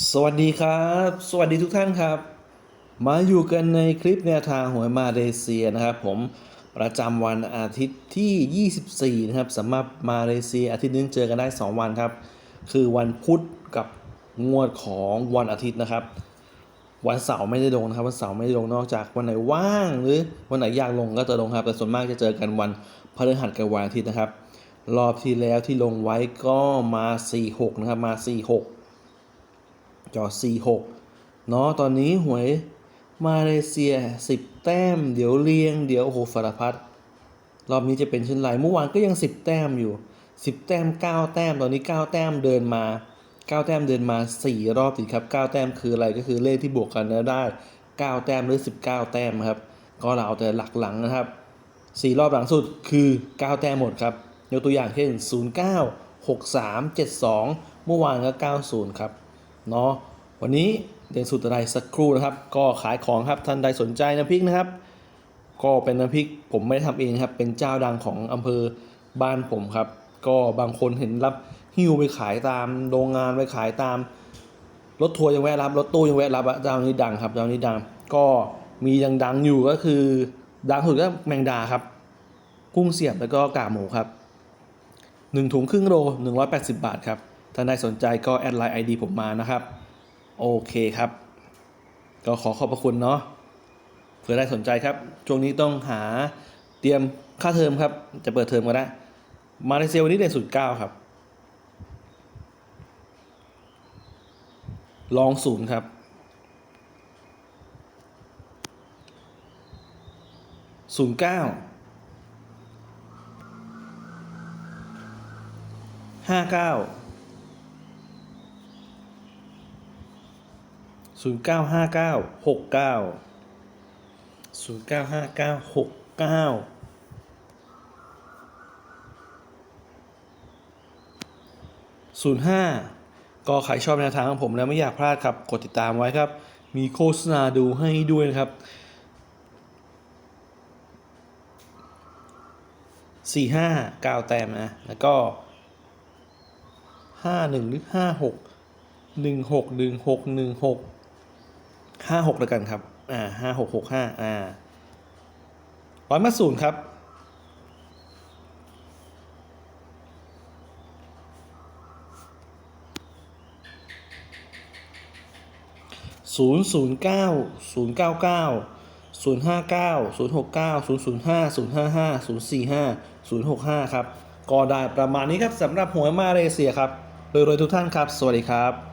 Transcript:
สวัสดีครับ สวัสดีทุกท่านครับ มาอยู่กันในคลิปแนวทางหวยมาเลเซียนะครับ ผมประจำวันอาทิตย์ที่ 24 นะครับสำหรับมาเลเซียอาทิตย์นึงเจอกันได้ 2 วันครับ คือวันพุธกับงวดของวันอาทิตย์นะครับ วันเสาร์ไม่ได้ลงนะครับวันเสาร์ไม่ได้ลงนอกจากวันไหนว่าง หรือวันไหนอยากลงก็จะลงครับแต่ส่วนมากจะเจอกันวันพฤหัสกับวันอาทิตย์นะครับ รอบที่แล้วที่ลงไว้ก็มา 46 นะครับมา 46 จอ46เนาะตอนนี้หวยมาเลเซีย 10 แต้ม เดี๋ยวเรียง เดี๋ยวโอ้โหสารพัดรอบนี้จะเป็นเช่นไรเมื่อวานก็ยัง 10 แต้มอยู่ 10 แต้ม 9 แต้ม ตอนนี้ 9 แต้มเดินมา 9 แต้มเดินมา 4 รอบติดครับ 9 แต้มคืออะไรก็คือเลขที่บวกกันแล้วได้ 9 แต้มหรือ 19 แต้มครับ ก็เราเอาแต่หลักหลังนะครับ 4 รอบหลังสุดคือ 9 แต้มหมดครับยกตัวอย่างเช่น 09 63 72 เมื่อวานก็ 90 ครับ เนาะวันนี้เด่นสุดอะไรสักครู่นะครับ ก็ขายของครับท่านใดสนใจน้ำพริกนะครับ ก็เป็นน้ำพริกผมไม่ได้ทำเองครับเป็นเจ้าดังของอำเภอบ้านผมครับ ก็บางคนเห็นรับหิ้วไปขายตามโรงงานไปขายตามรถทัวร์ยังแวะรับรถตู้ยังแวะรับเจ้านี้ดังครับเจ้านี้ดัง ก็มียังดังอยู่ก็คือ ดังสุดก็แมงดาครับ กุ้งเสียบแล้วก็กากหมูครับหนึ่งถุงครึ่งโล180บาทครับ ท่านใดสนใจก็แอดไลน์ไอดีผมมานะครับ โอเคครับ ก็ขอขอบพระคุณเนาะเผื่อได้สนใจครับ ช่วงนี้ต้องหาเตรียมค่าเทอมครับ จะเปิดเทอมก็ได้มาเลเซียวันนี้เด่นสุดเก้าครับ ลองศูนย์ครับ ศูนย์เก้า ห้าเก้า ศูนย์เก้าห้าเก้าหกเก้าศูนย์เก้าห้าเก้าหกเก้าศูนย์ห้าก็ใครชอบแนวทางของผมแล้วไม่อยากพลาดครับ กดติดตามไว้ครับ มีโฆษณาดูให้ด้วยนะครับสี่ห้าเก้าแต้มนะ แล้วก็ห้าหนึ่งหรือห้าหกหนึ่งหกหนึ่งหกหนึ่งหก ห้าหกแล้วกันครับ อ่าห้าหกหกห้าอ่าร้อยมาศูนย์ครับ ศูนย์ศูนย์เก้าศูนย์เก้าเก้าศูนย์ห้าเก้าศูนย์หกเก้าศูนย์ศูนย์ห้าศูนย์ห้าห้าศูนย์สี่ห้าศูนย์หกห้าครับ ก็ได้ประมาณนี้ครับสำหรับหวยมาเลเซียครับรวยทุกท่านครับ สวัสดีครับ